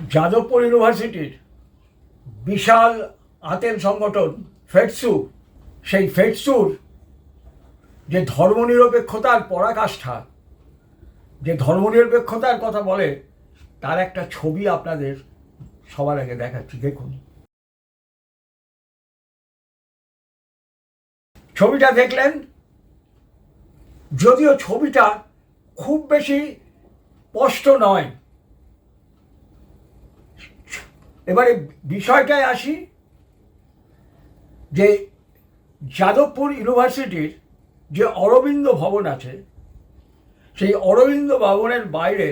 যাদবপুর ইউনিভার্সিটির বিশাল আতেল সংগঠন, ফেটসু, সেই ফেটসুর যে ধর্মনিরপেক্ষতার পরাকাষ্ঠা, যে ধর্মনিরপেক্ষতার কথা বলে, তার একটা ছবি আপনাদের সবার আগে দেখাচ্ছি, দেখুন। ছবিটা দেখলেন? যদিও ছবিটা খুব বেশি স্পষ্ট নয় এবারে বিষয়টায় আসি যে যাদবপুর ইউনিভার্সিটির যে অরবিন্দ ভবন আছে, সেই অরবিন্দ ভবনের বাইরে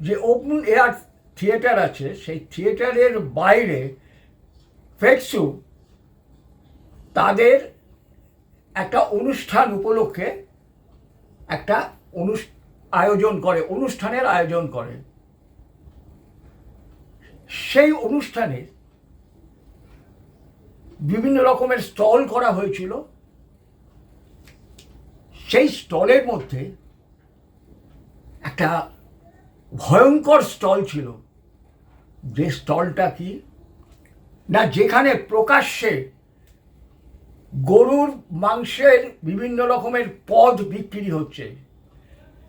যে ওপেন এয়ার থিয়েটার আছে, সেই থিয়েটারের বাইরে ফেটসু তাদের একটা অনুষ্ঠান উপলক্ষে একটা আয়োজন করে, অনুষ্ঠানের আয়োজন করে। সেই অনুষ্ঠানে বিভিন্ন রকমের স্টল করা হয়েছিল। সেই স্টলের মধ্যে একটা ভয়ঙ্কর স্টল ছিল। যে স্টলটা কি? না, যেখানে প্রকাশ্যে গরুর, মাংসের বিভিন্ন রকমের পদ বিক্রি হচ্ছে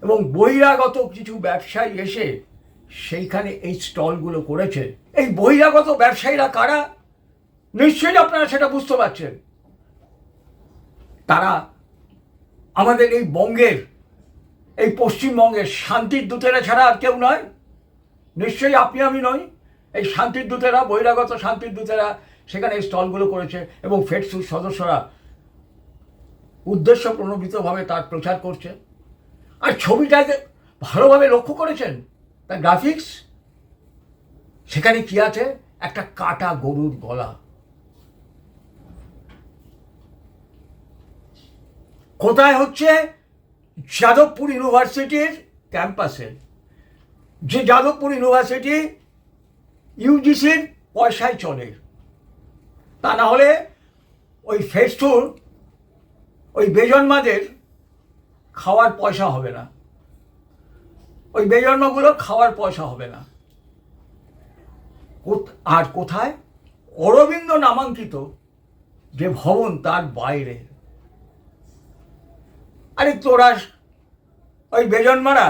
এবং বহিরাগত কিছু ব্যবসায়ী এসে সেইখানে এই স্টলগুলো করেছে এই বহিরাগত ব্যবসায়ীরা কারা? নিশ্চয়ই আপনারা সেটা বুঝতে পারছেন। তারা আমাদের এই বঙ্গের, এই পশ্চিমবঙ্গের শান্তির দূতেরা ছাড়া আর কেউ নয়। নিশ্চয়ই আপনি আমি নই। এই শান্তির দূতেরা, বহিরাগত শান্তির দূতেরা সেখানে এই স্টলগুলো করেছে এবং ফেডসুর সদস্যরা উদ্দেশ্য প্রণোদিতভাবে তার প্রচার করছে। আর ছবিটাকে ভালোভাবে লক্ষ্য করেছেন? তার গ্রাফিক্স সেখানে কি আছে? একটা কাটা গরুর গলা। কোথায় হচ্ছে? যাদবপুর ইউনিভার্সিটির ক্যাম্পাসে। যে যাদবপুর ইউনিভার্সিটি ইউজিসির পয়সায় চলে। তা না হলে ওই ফেস্টুর, ওই বেজন্মাদের খাওয়ার পয়সা হবে না। ওই বেজন্মগুলো খাওয়ার পয়সা হবে না। আর কোথায়? অরবিন্দ নামাঙ্কিত যে ভবন তার বাইরে। আরে তোরা ওই বেজন্মারা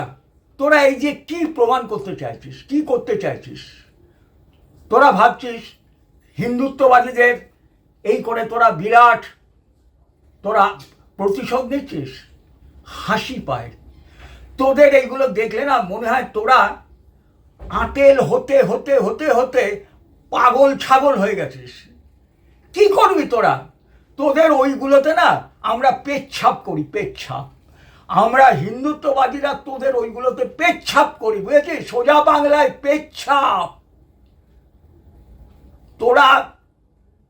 তোরা এই যে কি প্রমাণ করতে চাইছিস? কি করতে চাইছিস? তোরা ভাবছিস হিন্দুত্ববাদীদের এই করে তোরা বিরাট তোরা প্রতিশোধ নিচ্ছিস? হাসি পায়। তোদের এইগুলো দেখলে না মনে হয় তোরা আটেল হতে হতে হতে হতে পাগল ছাগল হয়ে গেছিস। কি করবি তোরা? তোদের ওইগুলোতে না আমরা পেচ্ছাপ করি, পেচ্ছাপ। আমরা হিন্দুত্ববাদীরা তোদের ওইগুলোতে পেচ্ছাপ করি, বুঝেছিস? সোজা বাংলায় পেচ্ছাপ। তোরা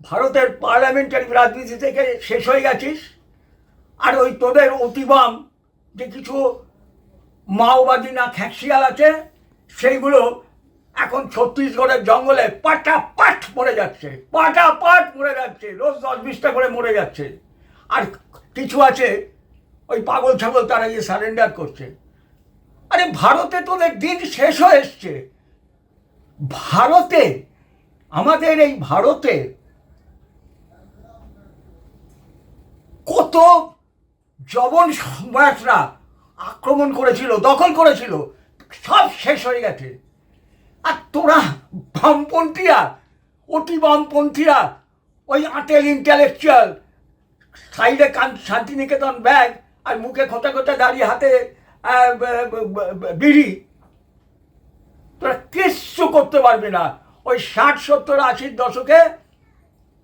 ভারতের পার্লামেন্টারি রাজনীতি থেকে শেষ হয়ে গেছিস। আর ওই তোদের অতিবাম যে কিছু মাওবাদী না খ্যাকশিয়াল আছে, সেইগুলো এখন ছত্তিশগড়ের জঙ্গলে পাটা পাট মরে যাচ্ছে পাটা পাট মরে যাচ্ছে, রোজ দশ বিশটা করে মরে যাচ্ছে। আর কিছু আছে, ওই পাগল ছাগল তারা গিয়ে সারেন্ডার করছে। আরে ভারতে তোদের দিন শেষ হয়ে এসছে। ভারতে, আমাদের এই ভারতে কত জবন সম্রাটরা আক্রমণ করেছিল, দখল করেছিল, সব শেষ হয়ে গেছে। আর তোরা বামপন্থীরা অতি বামপন্থীরা ওই আটেল ইন্টালেকচুয়াল সাইডে কান, শান্তিনিকেতন ব্যাগ আর মুখে খোঁচা খোঁচা দাঁড়িয়ে হাতে বিড়ি, তোরা কিচ্ছু করতে পারবি না। ওই ষাট, সত্তর, আশির দশকে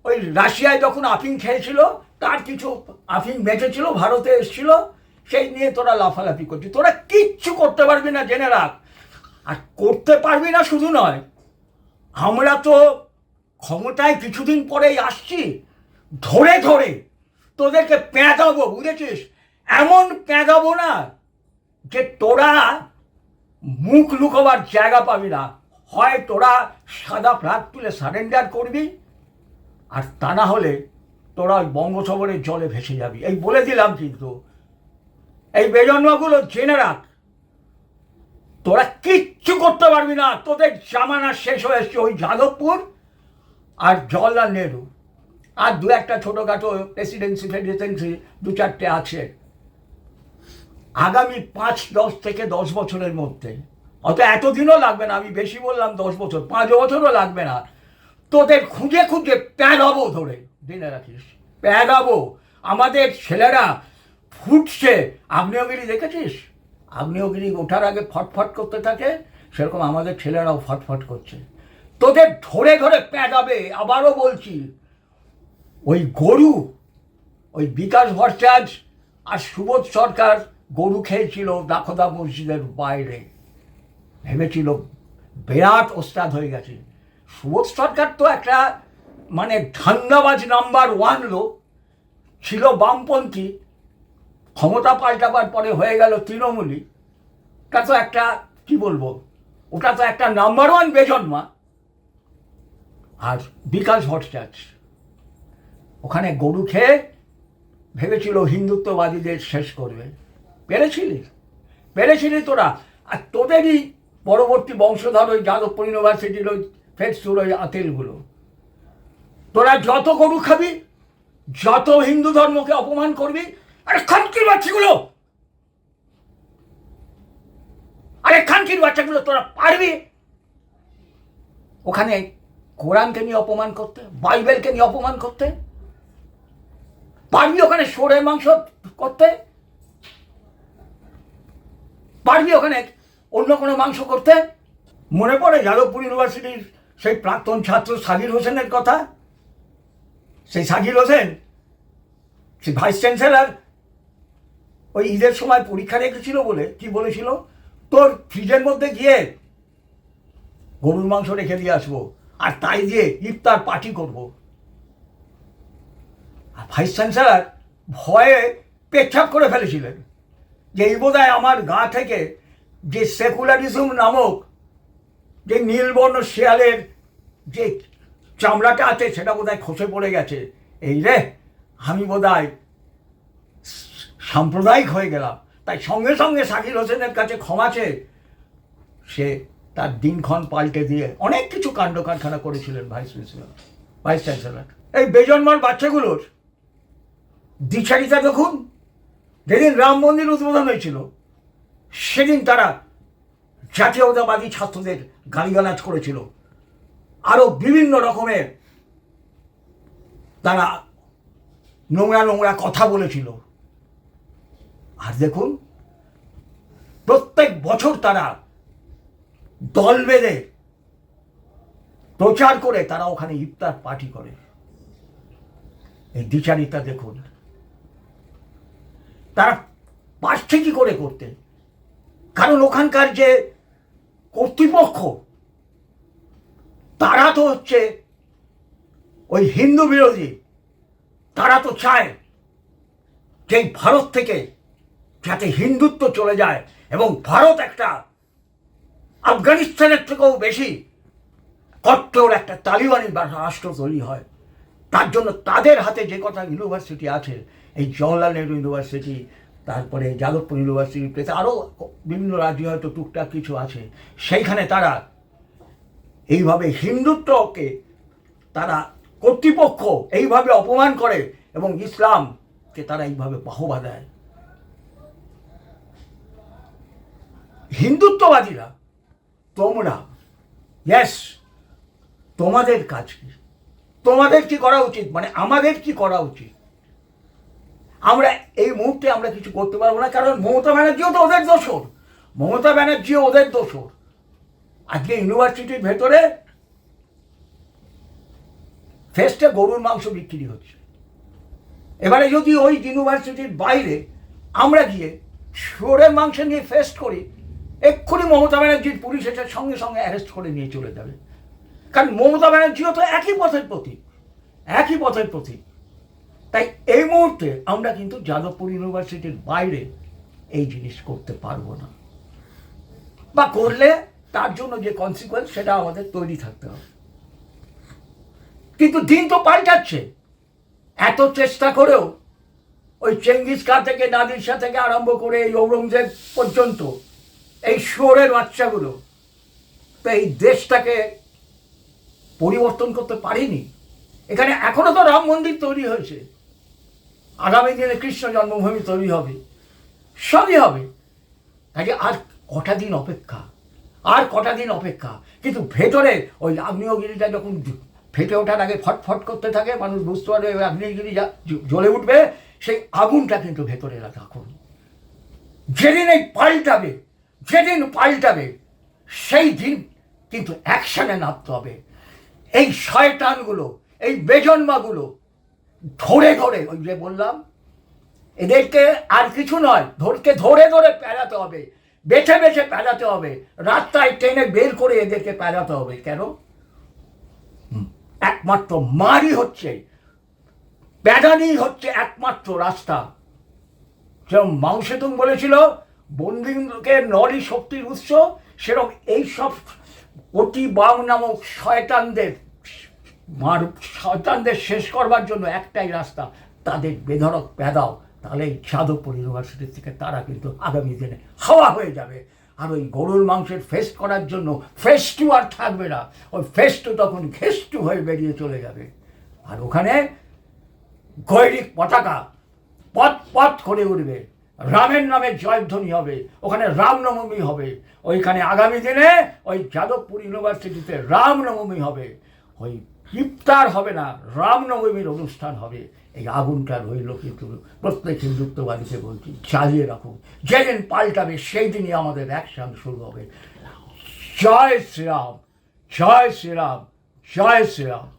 ওই রাশিয়ায় যখন আফিং খেয়েছিল, তার কিছু আফিং বেঁচেছিল, ভারতে এসেছিল সেই নিয়ে তোরা লাফালাফি করছিস তোরা কিচ্ছু করতে পারবি না, জেনে রাখ। আর করতে পারবি না শুধু নয়, আমরা তো ক্ষমতায় কিছুদিন পরেই আসছি। ধরে ধরে তোদেরকে পেঁচাবো বুঝেছিস? এমন পেঁচাবো না যে তোরা মুখ লুকোবার জায়গা পাবি না। হয় তোরা সাদা ফ্ল্যাগ তুলে সারেন্ডার করবি, আর তা না হলে তোরা ওই জলে ভেসে যাবি। এই বলে দিলাম কিন্তু এই বেজন্মগুলো জেনে রাখ। তোরা কিচ্ছু করতে পারবি না। তোদের জামানা শেষ হয়ে এসছে ওই যাদবপুর আর জওয়াহরলাল নেহরু। আর দু একটা ছোটোখাটো প্রেসিডেন্সি ফেডারেন্সি দু চারটে আছে। আগামী পাঁচ, দশ থেকে দশ বছরের মধ্যে, অত এতদিনও লাগবে না, আমি বেশি বললাম দশ বছর, পাঁচ বছরও লাগবে না। তোদের খুঁজে খুঁজে প্যারাবো ধরে। দিনে রাখিস। প্যারাবো আমাদের ছেলেরা ফুটছে। আগ্নেয়গিরি দেখেছিস? আগ্নেয়গিরি ওঠার আগে ফটফট করতে থাকে, সেরকম আমাদের ছেলেরাও ফটফট করছে। তোদের ধরে ধরে প্যাদাবে আবারও বলছি। ওই গরু, ওই বিকাশ ভট্টাচার্য আর সুবোধ সরকার গরু খেয়েছিল দাখোদা মসজিদের বাইরে। ভেবেছিল বিরাট ওস্তাদ হয়ে গেছে। সুবোধ সরকার তো একটা মানে ধান্দাবাজ নাম্বার ওয়ান লোক। ছিল বামপন্থী ক্ষমতা পাল্টাবার পরে হয়ে গেল তৃণমূলী ওটা তো একটা, কি বলব, ওটা তো একটা নাম্বার ওয়ান বেজন্মা। আর বিকাশ ভট্টাচার্য ওখানে গরু খেয়ে ভেবেছিল হিন্দুত্ববাদীদের শেষ করবে। পেরেছিলি? পেরেছিলি তোরা? আর তোদেরই পরবর্তী বংশধর ওই যাদবপুর ইউনিভার্সিটির ওই ফেটসুর ওই আতেলগুলো। তোরা যত গরু খাবি, যত হিন্দু ধর্মকে অপমান করবি আরে খানকির বাচ্চাগুলো! আরে খানকির বাচ্চাগুলো তোরা পারবি? ওখানে কোরআনকে নিয়ে অপমান করতে, বাইবেলকে নিয়ে অপমান করতে, পারবি ওখানে সোরের মাংস করতে? পারবি ওখানে অন্য কোনো মাংস করতে? মনে পড়ে যাদবপুর ইউনিভার্সিটির সেই প্রাক্তন ছাত্র সাজির হোসেনের কথা? সেই সাজির হোসেন, সেই ভাইস চ্যান্সেলার ওই ঈদের সময় পরীক্ষা রেখেছিল বলে কি বলেছিল? তোর ফ্রিজের মধ্যে গিয়ে গরুর মাংস রেখে দিয়ে আসব আর তাই দিয়ে ইফতার পার্টি করব। আর ভাইস চ্যান্সেলার ভয়ে পেচ্ছাপ করে ফেলেছিলেন যে এই বোধহয় আমার গা থেকে যে সেকুলারিজম নামক যে নীলবর্ণ শেয়ালের যে চামড়াটা আছে সেটা বোধহয় খসে পড়ে গেছে। এই রে, আমি বোধহয় সাম্প্রদায়িক হয়ে গেলাম। তাই সঙ্গে সঙ্গে শাকির হোসেনের কাছে ক্ষমা চেয়ে সে তার দিনক্ষণ পাল্টে দিয়ে অনেক কিছু কাণ্ড কারখানা করেছিলেন ভাইস চ্যান্সেলর ভাইস চ্যান্সেলর। এই বেজন্মার বাচ্চাগুলোর দ্বিচারিতা দেখুন, যেদিন রাম মন্দির উদ্বোধন হয়েছিল, সেদিন তারা জাতীয়তাবাদী ছাত্রদের গালিগালাজ করেছিল। আরও বিভিন্ন রকমের তারা নোংরা নোংরা কথা বলেছিল। আর দেখুন, প্রত্যেক বছর তারা দল বেঁধে প্রচার করে তারা ওখানে ইফতার পার্টি করে। এই দ্বিচারিতা দেখুন। তারা পারছে কি করে করতে? কারণ ওখানকার যে কর্তৃপক্ষ, তারা তো হচ্ছে ওই হিন্দু বিরোধী, তারা তো চায় যে ভারত থেকে যাতে হিন্দুত্ব চলে যায় এবং ভারত একটা আফগানিস্তানের থেকেও বেশি কট্টর একটা তালিবানি রাষ্ট্র তৈরি হয়। তার জন্য তাদের হাতে যে কথা ইউনিভার্সিটি আছে, এই জওয়াহরলাল নেহরু ইউনিভার্সিটি, তারপরে যাদবপুর ইউনিভার্সিটি প্লেস আরও বিভিন্ন রাজ্যে হয়তো টুকটাক কিছু আছে। সেইখানে তারা এইভাবে হিন্দুত্বকে তারা কর্তৃপক্ষ এইভাবে অপমান করে এবং ইসলামকে তারা এইভাবে বাহবা দেয়। হিন্দুত্ববাদীরা, তোমরা ইয়েস তোমাদের কাজ কি? তোমাদের কি করা উচিত? মানে আমাদের কি করা উচিত? আমরা এই মুহূর্তে আমরা কিছু করতে পারব না, কারণ মমতা ব্যানার্জিও তো ওদের দোষর। মমতা ব্যানার্জিও ওদের দোষর। আজকে ইউনিভার্সিটির ভেতরে ফেস্টে গরুর মাংস বিক্রি হচ্ছে। এবারে যদি ওই ইউনিভার্সিটির বাইরে আমরা গিয়ে শুয়োরের মাংস নিয়ে ফেস্ট করি এক্ষুনি মমতা ব্যানার্জির পুলিশ এসে সঙ্গে সঙ্গে অ্যারেস্ট করে নিয়ে চলে যাবে। কারণ মমতা ব্যানার্জিও তো একই পথের প্রতীক, একই পথের প্রতীক। তাই এই মুহূর্তে আমরা কিন্তু যাদবপুর ইউনিভার্সিটির বাইরে এই জিনিস করতে পারব না। বা করলে তার জন্য যে কনসিকুয়েন্স সেটা আমাদের তৈরি থাকতে হবে। কিন্তু দিন তো পাল্টাচ্ছে এত চেষ্টা করেও ওই চেঙ্গিস খা থেকে, নাদির শাহ থেকে আরম্ভ করে এই ঔরঙ্গজেব পর্যন্ত এই শুয়োরের বাচ্চাগুলো তো এই দেশটাকে পরিবর্তন করতে পারিনি। এখানে এখনও তো রাম মন্দির তৈরি হয়েছে। আগামী দিনে কৃষ্ণ জন্মভূমি তৈরি হবে। সবই হবে। কাজে আর কটা দিন অপেক্ষা, আর কটা দিন অপেক্ষা। কিন্তু ভেতরে ওই আগ্নেয়গিরিটা যখন ফেটে ওঠার আগে ফটফট করতে থাকে, মানুষ বুঝতে পারবে ওই আগ্নেয়গিরি যা জ্বলে উঠবে, সেই আগুনটা কিন্তু ভেতরে রাখুন যেদিন এই পাল্টাবে যেদিন পাল্টাবে, সেই দিন কিন্তু অ্যাকশনে নামতে হবে। এই শয়তানগুলো, এই বেজন্মাগুলো ধরে ধরে, ওই যে বললাম, এদেরকে আর কিছু নয়, ধরকে ধরে ধরে পেলাতে হবে, বেছে বেছে পেলাতে হবে, রাস্তায় ট্রেনে বের করে এদেরকে পেলাতে হবে। কেন? একমাত্র মারই হচ্ছে প্যাদানি হচ্ছে একমাত্র রাস্তা। যেরকম মাংসেতুং বলেছিল বন্দিকে নরই শক্তির উৎস, সেরকম এইসব অতি বাম নামক শয়তানদের মার, শয়তানদের শেষ করবার জন্য একটাই রাস্তা, তাদের বেধরক পেদাও তাহলে এই যাদবপুর ইউনিভার্সিটি থেকে তারা কিন্তু আগামী দিনে হাওয়া হয়ে যাবে। আর ওই গরুর মাংসের ফেস্ট করার জন্য ফেস্টু আর থাকবে না। ওই ফেস্টু তখন ঘেস্টু হয়ে বেরিয়ে চলে যাবে। আর ওখানে গৈরিক পতাকা পথ পথ করে উঠবে। রামের নামে জয়ধ্বনি হবে, ওখানে রামনবমী হবে। ওইখানে আগামী দিনে ওই যাদবপুর ইউনিভার্সিটিতে রামনবমী হবে। ওই ইফতার হবে না রামনবমীর অনুষ্ঠান হবে। এই আগুনটা রইল কিন্তু প্রত্যেক হিন্দুত্ববাদীকে বলছি চালিয়ে রাখুন। যেদিন পাল্টাবে সেই দিনই আমাদের অ্যাকশন শুরু হবে। জয় শ্রীরাম জয় শ্রীরাম জয় শ্রীরাম।